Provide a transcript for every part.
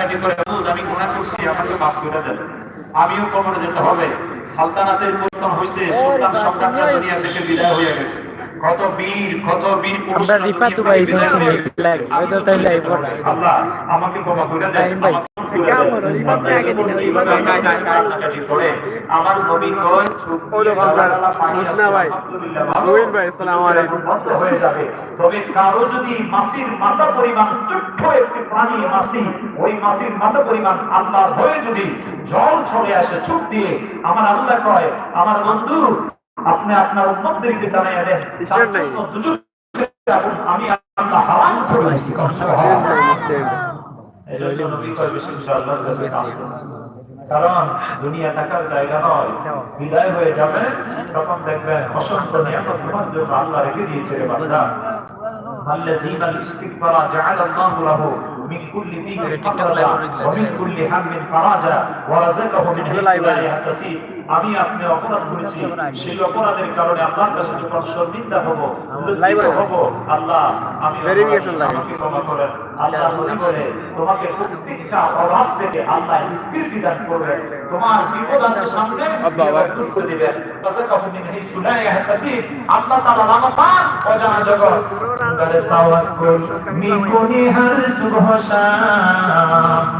কান্নাকাটি করে "হুজুর, আমি করছি আমাকে মাফ করে দেন। আমিও কবরে যেতে হবে। সালতানাতের পরিবর্তন হয়েছে সুলতান সম্রাটরা দুনিয়া থেকে বিদায় হয়ে গেছে। কত বীর কত বীর পুরুষ আমরা রিফাতু ভাই শুনছি লাইভ হয়তো তাই আল্লাহ আমাকে ক্ষমা করে দেন ভাই। আমার নবী। ভাই, আসসালামু আলাইকুম। হয়ে যাবে তবে কারও যদি মাসির মাথা পরিমাণ ছোট্ট একটি প্রাণী মাসি ওই মাসির মাথা পরিমাণ আল্লাহ হয়ে যদি জল চলে আসে চুপ দিয়ে আমার আল্লাহ কয় আমার বন্ধু আপনি আপনার উন্মতদেরকে জানাইয়া দেন তার নাই। জন্য দুজনকে আগুন আমি আল্লাহ হারাম করে দিয়েছি কম সে কম। এই জন্য নবী কয় বেশি বেশি আল্লাহর কাছে কাঁদো। কারণ দুনিয়া থাকার জায়গা নয় বিদায় হয়ে যাবে তখন দেখবেন অসংখ্য নিয়ামত তোমার জন্য আল্লাহ রেখে দিয়েছে রে বান্দা الذين الاستغفار جعل الله له من كل ضيق مخرجا ومن كل هم فرجا ورزقه من حيث لا يحتسب আমি আপনি অপরাধ করেছি সেই অপরাধের কারণে আল্লাহর কাছে যখন শর্মিন্দা হব হব। আল্ল্লাহ আমি আমাকে ক্ষমা করেন। আল্লাহ মনে করে তোমাকে প্রত্যেকটা অভাব থেকে আল্লাহ নিষ্কৃতি দান করবেন। তোমার বিপদ আছে সামনে করে দিবেন। রাযাকাহু মিন ইয়াহতাসিব আল্লাহ তাআলা অজানা জগৎ। তাওয়াক্কুল নিকুনি হর সুবহ শাম।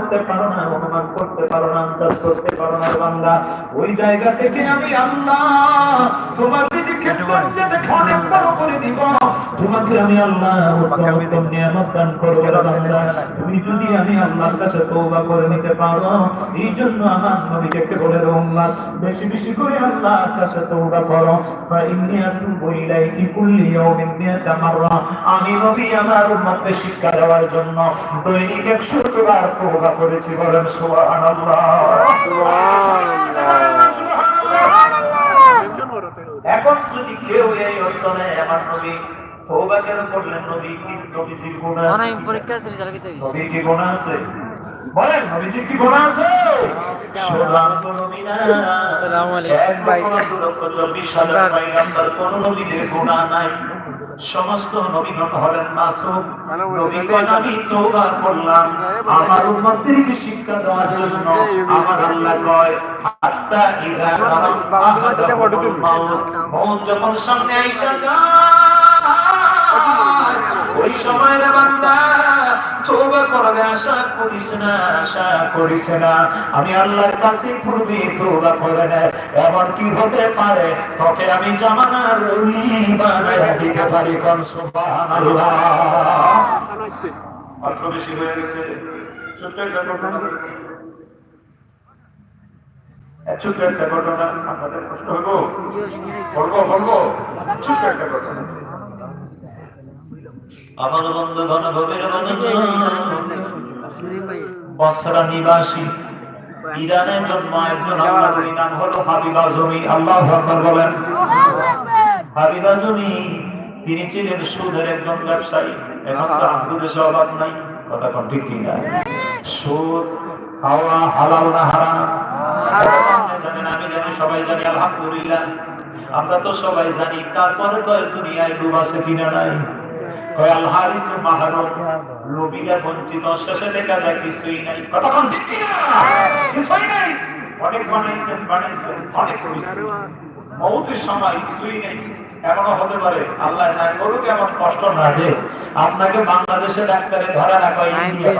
করতে পারো না, অনুমান করতে পারো না, আন্দাজ করতে পারো না বান্দা। ওই জায়গা থেকে আমি আল্লাহ তোমার যদি আমি এই জন্য আমার বেশি বেশি করে করো। আমার শিক্ষা দেওয়ার জন্য দৈনিক 100 বার তওবা করেছি বলেন সুবহানাল্লাহ। এখন যদি কেউ এই অন্তরে আমার নবী তওবা কেন করলেন নবী? কি নবীজির আছে? পরীক্ষা চালাকি কি গুনাহ আছে? বলেন নবীজির কি গুনাহ আছে? আসসালামু আলাইকুম ভাই। পয়গম্বর কোন নবীদের গুনাহ নাই। সমস্ত নবীগণ হলেন মাসুম। নবীগণ আমি তওবা করলাম। আমার উম্মতদেরকে শিক্ষা দেওয়ার জন্য আমার আল্লাহ কয় হাত্তা আহাদাহুল মউত। যখন সামনে আইসা যায় ওই সময়ের বান্দা, তওবা করবে, আশা করিস না, আশা করিস না। আমি আল্লাহর কাছে পূর্বে তওবা করে না এমন কি হতে পারে? তোকে আমি জামানার বানায় দিতে পারি কোন? সুবহানাল্লাহ। অর্থ বেশি হয়ে গেছে। ছোট্ট একটা ঘটনা আপনাদের কষ্ট হব বলব বলব। ছোট্ট একটা ঘটনা। আমার ভবের বসরা নিবাসী ইরানে জন্ম একজন আল্লাহর নাম হলো হাবিবা জমি আকবার বলেন হাবিবা জমি তিনি ছিলেন সুদের একজন ব্যবসায়ী এখন তো অভাব নাই কথা কোন ঠিক কি না সুদ খাওয়া হালাল না হারাম আমি জানি সবাই জানি আলহামদুলিল্লাহ আমরা তো সবাই জানি তারপরে কয় দুনিয়ায় ডুব আছে কিনা নাই আল হারিসু মাহরুম লোভীরা বঞ্চিত, শেষে দেখা যায় কিছুই নাই। কথা কোন ঠিক কি না? কিছুই নাই। অনেক বানাইছেন বানাইছেন, অনেক করেছেন। মৌতের সময় কিছুই নেই। এমনও হতে পারে। আল্লাহ না করুক এমন কষ্ট না যে আপনাকে বাংলাদেশে ডাক্তারে ধরা রাখা ইন্ডিয়া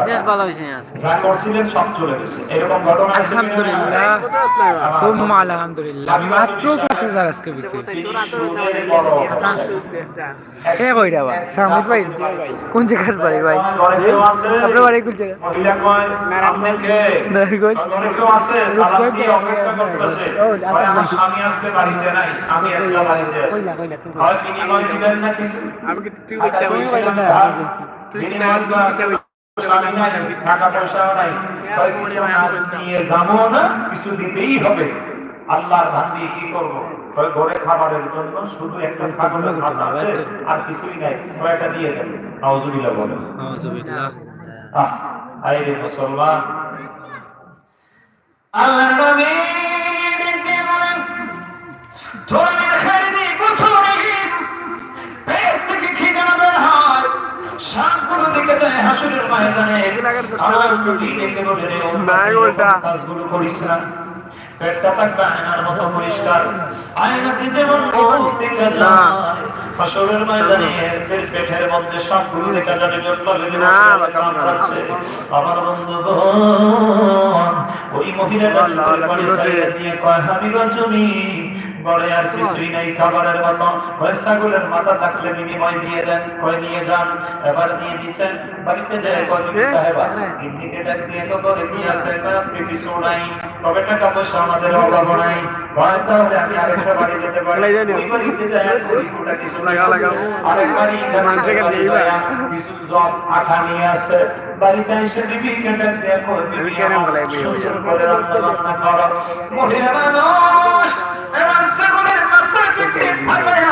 যা করছিলেন সব চলে গেছে। এরকম ঘটনা আছে আলহামদুলিল্লাহ। সুম্মা আলহামদুলিল্লাহ। মাত্র আজকে বিক্রি। কইরা বা সামিত ভাই কোন জায়গার বাড়ি ভাই? ঘরে কেউ আছে? আপনার বাড়ি কোন জায়গা মহিলা কয়, নারায়ণগঞ্জ। কেউ আছে? সালাম দিয়ে অপেক্ষা করতেছে। ও, কয়, আমার স্বামী আজকে বাড়িতে নাই, আমি একটা বাড়িতে আছি। কইলা কইলা তুমি বিনিময় দিবেন না কিছু? আমি কি তুই করতে পয়সা কইলা না, ধার। তুই কি না- তো আছে, স্বামী নাই, টাকা পয়সাও নাই। কয়, কিছু না নিয়ে যাব না, কিছু দিতেই হবে। আল্লাহর ধান দিয়ে কি করব? ঘরে খাবারের জন্য শুধু একটা ছাগলের মাথা আছে আর কিছুই নাই। কয়টা দিয়ে দেন? নাউজুবিল্লাহ বলেন। নাউজুবিল্লাহ। আহ আইরে মুসলমান। আল্লাহ নবী দেখতে বলেন ধর্মের সাতগুলো দিকে যায় হাসুরের ময়দানে আমার নবী দেখে বলেন "এ নাই ওটা। কাজগুলো করিস না পেটটা থাকবে আয়নার মতো পরিষ্কার আয়নাতে যেমন মুখ দেখা যায় হাসরের ময়দানে এদের পেটের মধ্যে সবগুলো দেখা যাবে জটলা না। আমার বন্ধু ওই মহিলা? দিয়ে কয় হাবিবা জমি বলে আর কিছুই নাই খাবারের মতো। ওই ছাগলের মাথা থাকলে বিনিময় দিয়ে দেন কয় নিয়ে যান। এবার দিয়ে দিছেন বাড়িতে যায় কয় সাহেবা ইন্দিকে ডাক দিয়ে তো করে কি আছে? আজকে কিছু নাই। কবে টাকা পয়সা আমাদের অভাব নাই। কয় তাহলে আমি আরেকটা বাড়ি যেতে পারি। ওই বাড়িতে যায় আর কিছু লাগাও। আরেক বাড়ি কাছে জব আঠা নিয়ে আসে। বাড়িতে এসে বিবিকে ডাক দিয়ে কেন মহিলা মানুষ এবার মাথা ফাটায়া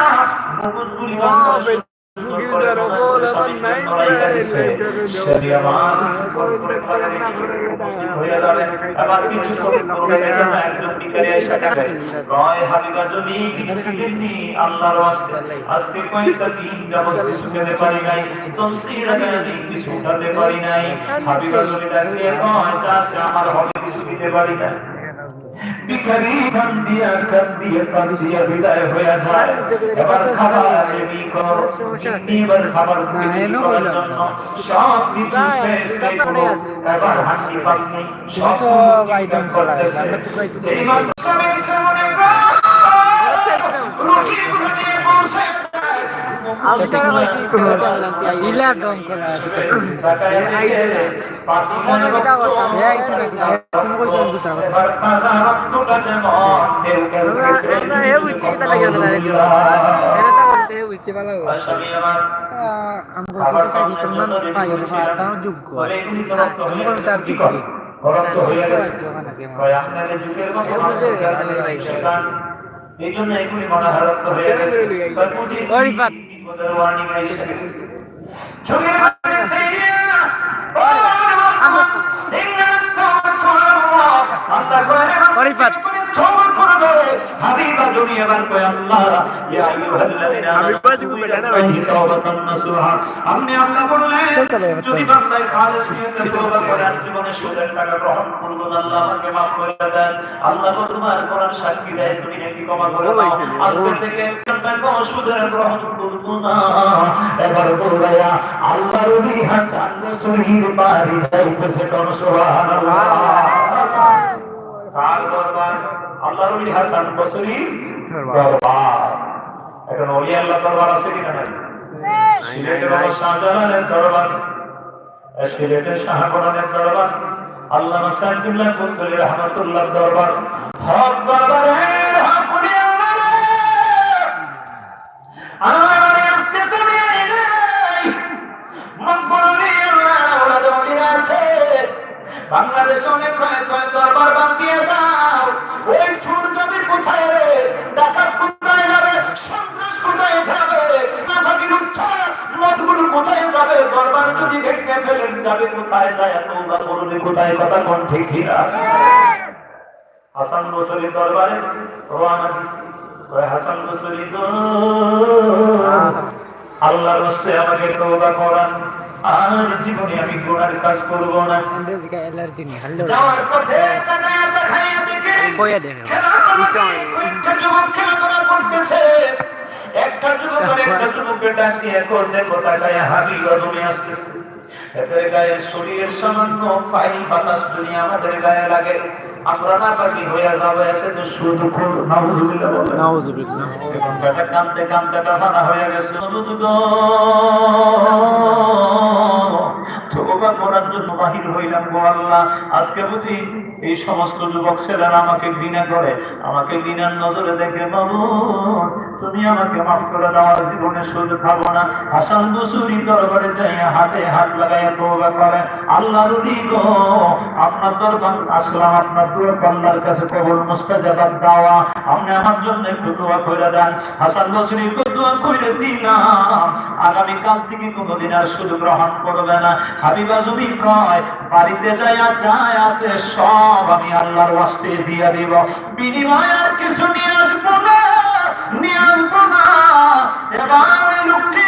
নাই আজকে কয়েকটা দিন যাবত কিছু খেতে পারি নাই। তন্ত্রীর কিছু উঠাতে পারি নাই। হাবিবা জমি চাষে আমার হবে কিছু দিতে পারি না ভিখারি কান দিয়া কান দিয়া বিদায় হয়ে যায় এবার খাবার রেডি কর এবার খাবার রেডি করার জন্য সব কিছু পেট করো এবার হাঁটি পাকনি সব আইটেম করা আছে, আমরা তো খাইতে পারি। এই মাত্র সবাই সামনে রুটি গুলো কয় আপনাদের যুগের মতো এই জন্য এগুলি মনে হয়ে গেছে বিপদের ওয়ার্নিং এসে গেছে? চোখের ও আমার আল্লাহ তওবা হাবিবা জমি এবার কয় আল্লাহ ইয়া আইয়ুহাল্লাযিনা হাবিবা জমি বেটা তাওবাতান নাসুহা। আপনি আল্লাহ বললেন যদি বান্দায় খালেস নিয়তে তওবা করে আর জীবনে সুদের টাকা গ্রহণ করব আল্লাহ আমাকে মাফ করে দেন। আল্লাহ গো তোমার কোরআন সাক্ষী দেয় তুমি নাকি ক্ষমা করে দাও। আজকে থেকে একটা সুদের গ্রহণ করব না। এবার বলবায়া আল্লাহ রবি হাসান বাড়ি যাইতেছে কোন সুবহানাল্লাহ কার দরবার রবি হাসান বসরি দরবার। এখন ওলি আল্লাহ দরবার আছে কিনা নাই? সিলেটের বাবা শাহজালালের দরবার সিলেটের শাহকরণের দরবার আল্লাহ সাইদুল্লাহ ফুলতলি রহমতুল্লাহ দরবার। হক দরবারের হক উনি আল্লাহ রে। বাংলাদেশ অনেক দরবার দাও। ওই কোথায় রে ডাকাত কোথায় যাবে? সন্ত্রাস কোথায় যাবে? নাফাকির মদগুলো কোথায় যাবে? দরবার যদি ভেঙে ফেলেন যাবে কোথায়? যায় তোমরা করবে কোথায়? কথা কোন ঠিক কিনা? হাসান বসরি দরবারে রওনা দিছি। ওই হাসান বসরি গো। আল্লাহর রাস্তায় আমাকে তওবা করান। আর জীবনে আমি গোড়ার কাজ করব না। যাওয়ার পথে খেলাধুলা করতেছে। একটা যুবক আর একটা যুবকের ডাক দিয়ে করলে কোথাকায় হাবি আসতেছে। এদের গায়ে শরীরের সামান্য ফাইল বাতাস যদি আমাদের গায়ে লাগে আমরা না হয়ে যাব এতে তো শুধু খুব নাউজুবিল্লাহ নাউজুবিল্লাহ। এবং বেহানা হয়ে গেছে। করার জন্য বাহির হইলাম গো আল্লাহ। আজকে বুঝি এই সমস্ত যুবক ছেলেরা আমাকে ঘৃণা করে, আমাকে ঘৃণার নজরে দেখে, বাবু, তুমি আমাকে মাফ করে দাও জীবনে সুদ খাব না। হাসান বসুরি দরবারে যাই হাতে হাত লাগাইয়া তওবা করে আল্লাহর গো, আপনার দরবার আসলাম, আপনার দোয়া আল্লাহর কাছে কবুল মুস্তাজাবাত দাওয়া। আপনি আমার জন্য একটু দোয়া করে দেন। হাসান বসুরি দোয়া কইরা দিলাম। আগামী কাল থেকে কোনোদিন আর সুদ গ্রহণ করবে না। হাবিবা জমি কয়, বাড়িতে যাইয়া যায় আছে সব আমি আল্লাহর ওয়াস্তে দিয়া দিব। বিনিময় আর কিছু নিয়ে আসব না, নিয়ে আসব না। এবার ওই লোকটি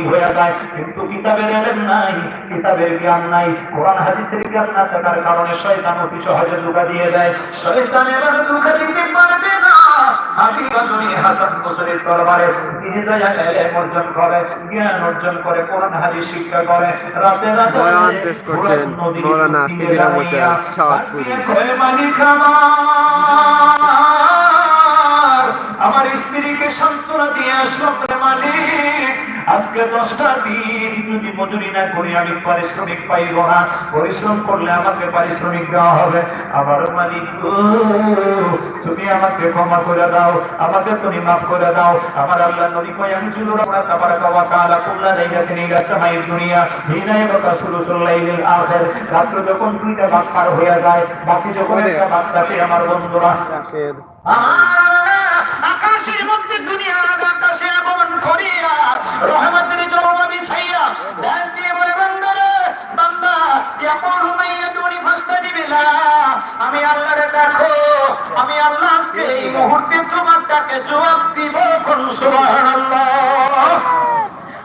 ওলি হয়ে যায় কিন্তু কিতাবের এলেম নাই কিতাবের জ্ঞান নাই কোরআন হাদিসের জ্ঞান না থাকার কারণে শয়তান অতি সহজে ধোঁকা দিয়ে দেয়। শয়তান এবার ধোঁকা দিতে পারবে না। হাবিবা তুমি হাসান বসরির দরবারে তিনি যায় এলেম অর্জন করে জ্ঞান অর্জন করে কোরআন হাদিস শিক্ষা করে রাতে রাতে বয়ান পেশ করছেন মৌলানা তীরে ফিরিয়া মতে দাঁড়াইয়া চাঁদপুরি। কয় মালিক আমার আমার স্ত্রীকে সান্ত্বনা দিয়ে আসলাম রে মালিক আজকে দশটা দিন যদি মজুরি না করি আমি পারিশ্রমিক পাইব না। পরিশ্রম করলে আমাকে পারিশ্রমিক দেওয়া হবে। আমার মালিক তুমি আমাকে ক্ষমা করে দাও আমাকে তুমি মাফ করে দাও। আমার আল্লাহ নবী কয় আমি শুধু রাখা তাবারাকা ওয়া তাআলা কুল্লা লাইলাতিন ইলা সামাইদ দুনিয়া হিনা ইয়াবকা সুলুসুল লাইলিল আখির। রাত্র যখন দুইটা ভাগ পার হয়ে যায় বাকি যখন একটা ভাগ থাকে আমার বন্ধুরা আমার রহমতের জলওয়া বিছাইয়া ডাক দিয়ে বলে, বান্দারে, বান্দা, ইয়াকুলু মাইয়াদুনি ফাস্তাজিব লা আমি আল্লাহরে দেখো আমি আল্লাহ আজকে এই মুহূর্তে তোমার ডাকে জবাব দিব কোন সুবহানাল্লাহ?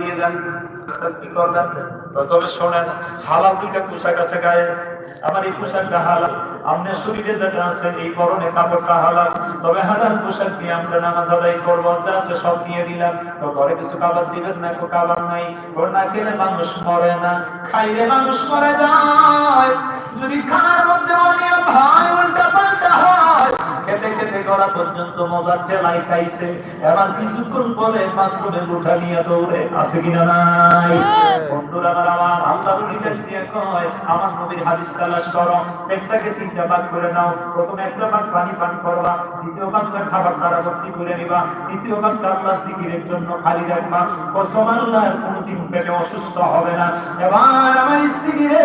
নিয়ে করবেন তবে শোনেন, হালাল দুইটা পোশাক আছে গায়ে। আমার এই পোশাকটা হালাল। আপনার শরীরে যেটা আছে এই পরনে কাপড়টা হালাল। তবে হালাল পোশাক দিয়ে আমরা নামাজ আদায় করব। যা আছে সব দিয়ে দিলাম তো ঘরে কিছু খাবার দিবেন না একটু খাবার নাই। ওর না খেলে মানুষ মরে না, খাইলে মানুষ মরে যায়। যদি খানার মধ্যে অনিয়ম হয় উল্টা পাল্টা হয় খেতে খেতে গলা পর্যন্ত মজার ঠেলাই খাইছে। এবার কিছুক্ষণ পরে বাথরুমে উঠা নিয়ে দৌড়ে আছে কিনা নাই? বন্ধুরা আমার আমার আল্লাহ দিয়ে কয় আমার নবীর হাদিস তালাশ করো। পেটটাকে তিনটা ভাগ করে নাও। প্রথমে একটা ভাগ পানি পান করবা দ্বিতীয় ভাগটা খাবার ভর্তি করে নিবা। তৃতীয় ভাগটা আল্লাহ জিকিরের জন্য খালি রাখবা। কসম আল্লাহর কোনোদিন পেটে অসুস্থ হবে না। এবার আমার স্ত্রী রে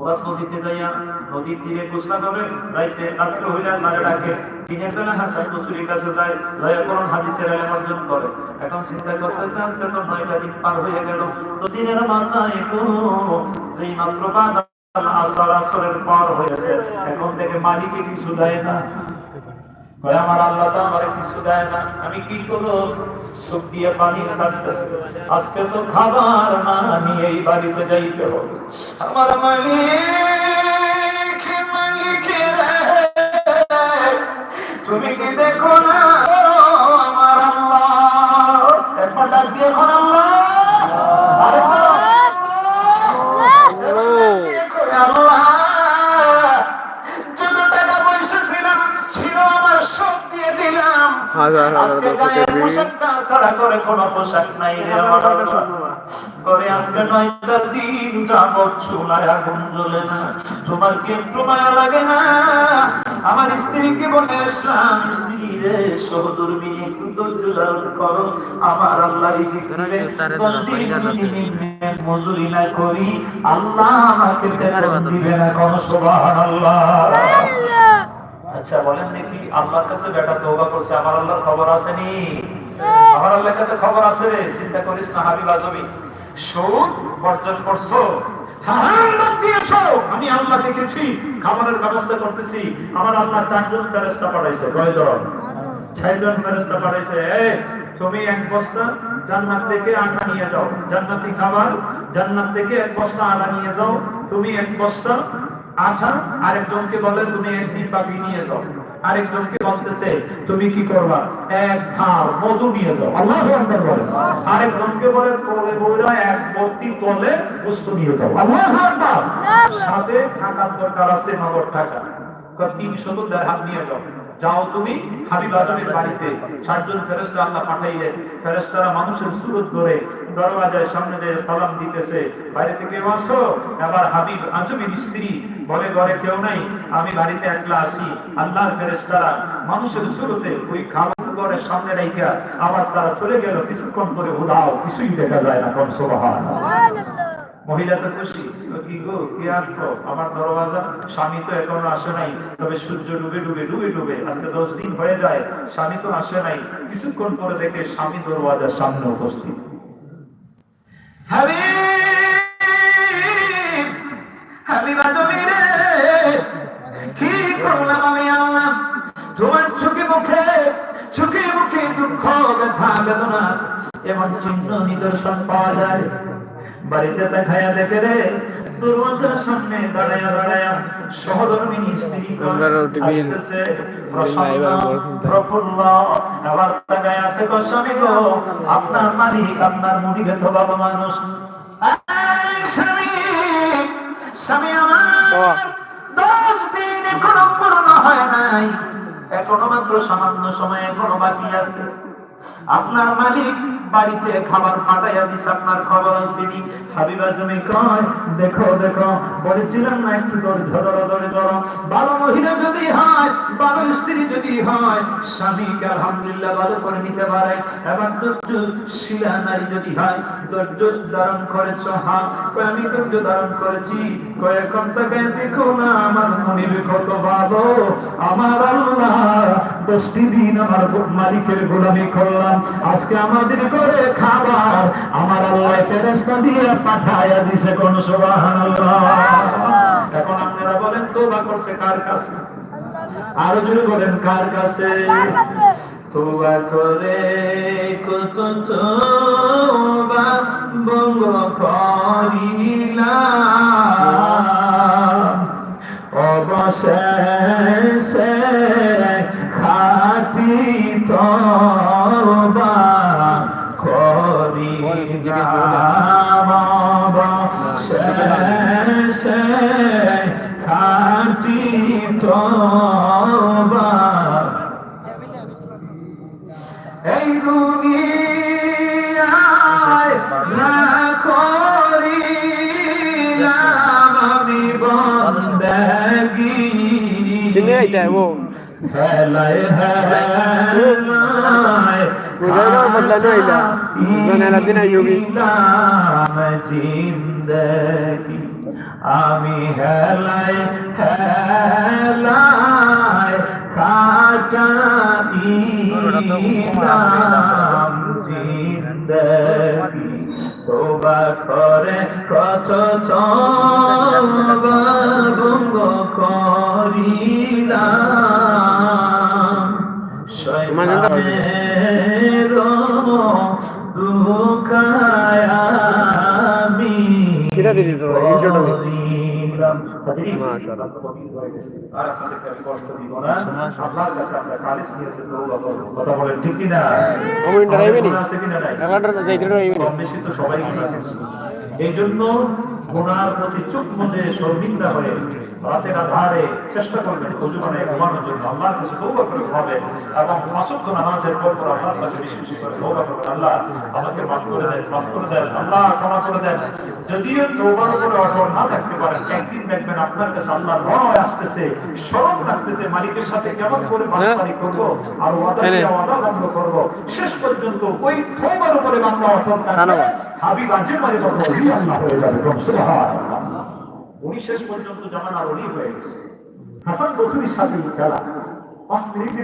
ওরা নদীতে যাইয়া নদীর তীরে গোসলা করে রাইতে হইলে মারে ডাকে। দিনের বেলা হাসান কাছে যায় হাদিসের অর্জন করে। এখন চিন্তা করতেছে, আজকে তো নয়টা পার হয়ে গেল। তো মাথায় গো যেই মাত্র আসর, আসরের পর হয়েছে। এখন থেকে মালিকে কিছু দেয় না। আমার আল্লাহ তো আমার কিছু দেয় না। আমি কি করব? চোখ দিয়ে পানি ছাড়তেছে আজকে তো খাবার না নিয়ে এই বাড়িতে যাইতে হবে। আমার মালিক হাজার আজকে গায়ের ভিড়। পোশাকটা ছাড়া করে কোনো পোশাক নাই রে আমার। আল্লাহ। করে আজকে দিন যাবত চুলায় আগুন জ্বলে না। তোমার কি একটু মায়া লাগে না? আমার স্ত্রীকে বলে আসলাম স্ত্রী রে একটু ধৈর্য ধারণ করো। আমার আল্লাহ রিজিক দিবে। দিন যদি নিম্নে মজুরি না করি। আল্লাহ আমাকে দিবে না কোন সুবহানাল্লাহ। আচ্ছা বলেন দেখি আল্লাহর কাছে বেটা তওবা করছে আমার আল্লাহর খবর আসেনি? আমার আল্লাহর কাছে খবর আছে রে চিন্তা করিস না হাবিব আজমি। সুদ বর্জন করছ হারাম বাদ দিয়েছ। আমি আল্লাহ দেখেছি খাবারের ব্যবস্থা করতেছি। আমার আল্লাহ চারজন ফেরেশতা পাঠাইছে কয়জন? ছয়জন ফেরেশতা পাঠাইছে এই তুমি এক বস্তা জান্নাত থেকে আটা নিয়ে যাও। জান্নাতি খাবার জান্নাত থেকে এক বস্তা আটা নিয়ে যাও। তুমি এক বস্তা আঠা আরেকজনকে বলে, তুমি একদিন পাখি নিয়ে যাও। আরেকজনকে বলতেছে, তুমি কি করবা? এক ভার মধু নিয়ে যাও। আল্লাহ বলে। আরেকজনকে বলে, তোলে বইরা এক ভর্তি তলে বস্তু নিয়ে যাও। আল্লাহ সাথে টাকার দরকার আছে নগদ টাকা। তিনশো দেড়হাম নিয়ে যাও। যাও তুমি হাবিব বাড়িতে। সাতজন ফেরেস্তা আল্লাহ পাঠাইলেন। ফেরেস্তারা মানুষের সুরত ধরে দরওয়াজার সামনে সালাম দিতেছে। বাইরে থেকে আসো। এবার হাবিব আজমের স্ত্রী বলে ঘরে কেউ নাই আমি বাড়িতে একলা আসি আল্লাহর ফেরেস্তারা মানুষের সুরতে ওই খাবার ঘরের সামনে রাইখা আবার তারা চলে গেল কিছুক্ষণ পরে উদাও কিছুই দেখা যায় না কোন সোবাহান মহিলা তো খুশি কি গো কে আসলো আমার দরওয়াজা স্বামী তো এখনও আসে নাই তবে সূর্য ডুবে ডুবে ডুবে ডুবে আজকে দশ দিন হয়ে যায় স্বামী তো আসে নাই কিছুক্ষণ পরে দেখে স্বামী দরওয়াজার সামনে উপস্থিত হাবিব হাবিব আদমি করলাম আমি আল্লাহ তোমার চোখে মুখে চোখে মুখে দুঃখ ব্যথা বেদনা এমন চিহ্ন নিদর্শন পাওয়া যায়। বাড়িতে দেখায়া দেখে রে দরওয়াজার সামনে দাঁড়ায়া দাঁড়ায়া সহধর্মিনী স্ত্রী। আসতেছে? প্রসন্ন প্রফুল্ল আবার তাকায় আছে গো স্বামী গো আপনার মালিক আপনার মুড়ি গেত বাবা মানুষ। স্বামী স্বামী আমার হয় নাই। এখনও মাত্র সামান্য সময় এখনও বাকি আছে। আপনার মালিক বাড়িতে খাবার পাঠাইয়া দিছে আপনার খবর আসেনি হাবিবা জমি কয়, দেখো দেখো, বলেছিলাম না, একটু ধৈর্য ধরো ধরে ধরো ভালো মহিলা যদি হয় ভালো স্ত্রী যদি হয়, স্বামীকে আলহামদুলিল্লাহ ভালো করে নিতে পারে। এবং ধৈর্য শিলা নারী যদি হয় ধৈর্য ধারণ করেছ হ্যাঁ কয়, আমি ধৈর্য ধারণ করেছি। কয়, এখন থেকে দেখো না, আমার মনির কত ভালো। আমার আল্লাহ দশটি দিন আমার মালিকের গোলামি করলাম। আজকে আমাদের করে খাবার আমার আল্লাহ ফেরেস্তা দিয়ে পাঠায়া দিছে কোন সুবাহান এখন আপনারা বলেন তোবা করছে কার কাছে? আরও জোরে বলেন কার কাছে? তোবা করে কত তোবা বঙ্গ করিলাম। অবশেষে খাটি তবা খাটি তবা এই দুনিয়ায় না করিলাম আমি বন্দেগি। হেলায় হেলায় বুঝাইলো বদলানো আইলা জনেলা দিন জিন্দগি আমি হেলায় হেলায় কাটাইলাম তোবা করে কত তোবা ভঙ্গ করিলাম কিরা দিদি তোরা? ইনশোটা মাশাআল্লাহ। আর আপনাদেরকে আমি কষ্ট দিব না। আল্লাহর কাছে আমরা খালিস নিয়তে তওবা করব। কথা বলেন ঠিক কিনা? আমি ডরাইবে নি? আমাদের গুনাহ আছে কিনা নাই? এগারোটা যাইতে রইবে বেশি তো সবাই করছে। এই জন্য গুনার প্রতি চুপ মনে শর্মিন্দা হয়ে রাতের আধারে চেষ্টা করবেন ওজনে ঘুমানোর জন্য। আল্লাহর কাছে তৌবা করে ঘুমাবেন এবং মাসুদ্ধ নামাজের পর পর আল্লাহর কাছে বেশি বেশি করে তৌবা করবেন। আল্লাহ আমাকে মাফ করে দেন মাফ করে দেন আল্লাহ ক্ষমা করে দেন। যদিও তৌবার উপরে অটল না থাকতে পারেন একদিন দেখবেন আপনার কাছে আল্লাহ ভয় আসতেছে স্মরণ থাকতেছে মালিকের সাথে কেমন করে বাড়ি করব আর ওয়াদা ওয়াদা ভঙ্গ করব শেষ পর্যন্ত ওই তৌবার উপরে বান্দা অটল থাকবে। হাবিব আজিম মারি কথা আল্লাহ হয়ে যাবে সুবহানাল্লাহ উনি শেষ পর্যন্ত জামানার অলি হয়ে গেছে। হাসান বসুরির সাথে খেলা পাঁচ মিনিটের